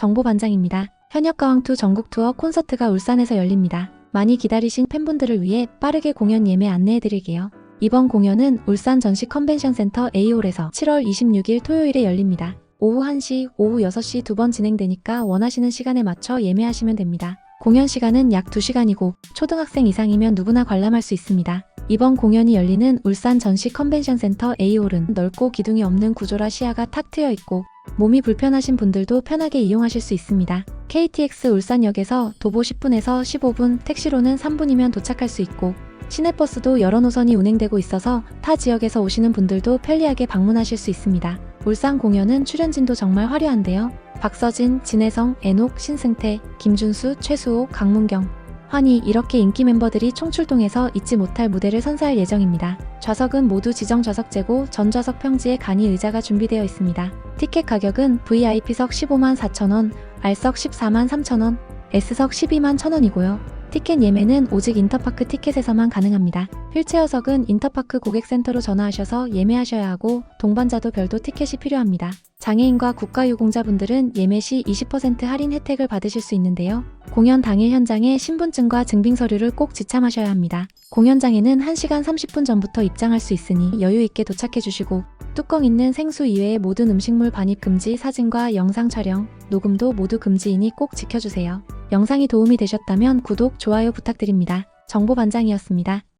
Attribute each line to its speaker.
Speaker 1: 정보 반장입니다. 현역가왕2 전국 투어 콘서트가 울산에서 열립니다. 많이 기다리신 팬분들을 위해 빠르게 공연 예매 안내해드릴게요. 이번 공연은 울산 전시 컨벤션 센터 A홀에서 7월 26일 토요일에 열립니다. 오후 1시, 오후 6시 두 번 진행되니까 원하시는 시간에 맞춰 예매하시면 됩니다. 공연 시간은 약 2시간이고 초등학생 이상이면 누구나 관람할 수 있습니다. 이번 공연이 열리는 울산 전시 컨벤션 센터 A홀은 넓고 기둥이 없는 구조라 시야가 탁 트여 있고 몸이 불편하신 분들도 편하게 이용하실 수 있습니다. KTX 울산역에서 도보 10분에서 15분, 택시로는 3분이면 도착할 수 있고 시내버스도 여러 노선이 운행되고 있어서 타 지역에서 오시는 분들도 편리하게 방문하실 수 있습니다. 울산 공연은 출연진도 정말 화려한데요. 박서진, 진혜성, 애녹, 신승태, 김준수, 최수호, 강문경, 환희 이렇게 인기 멤버들이 총출동해서 잊지 못할 무대를 선사할 예정입니다. 좌석은 모두 지정 좌석제고 전 좌석 평지에 간이 의자가 준비되어 있습니다. 티켓 가격은 VIP석 15만 4천원, R석 14만 3천원, S석 12만 1천원이고요. 티켓 예매는 오직 인터파크 티켓에서만 가능합니다. 휠체어석은 인터파크 고객센터로 전화하셔서 예매하셔야 하고 동반자도 별도 티켓이 필요합니다. 장애인과 국가유공자분들은 예매 시 20% 할인 혜택을 받으실 수 있는데요. 공연 당일 현장에 신분증과 증빙 서류를 꼭 지참하셔야 합니다. 공연장에는 1시간 30분 전부터 입장할 수 있으니 여유 있게 도착해 주시고 뚜껑 있는 생수 이외의 모든 음식물 반입 금지 사진과 영상 촬영, 녹음도 모두 금지이니 꼭 지켜주세요. 영상이 도움이 되셨다면 구독, 좋아요 부탁드립니다. 정보 반장이었습니다.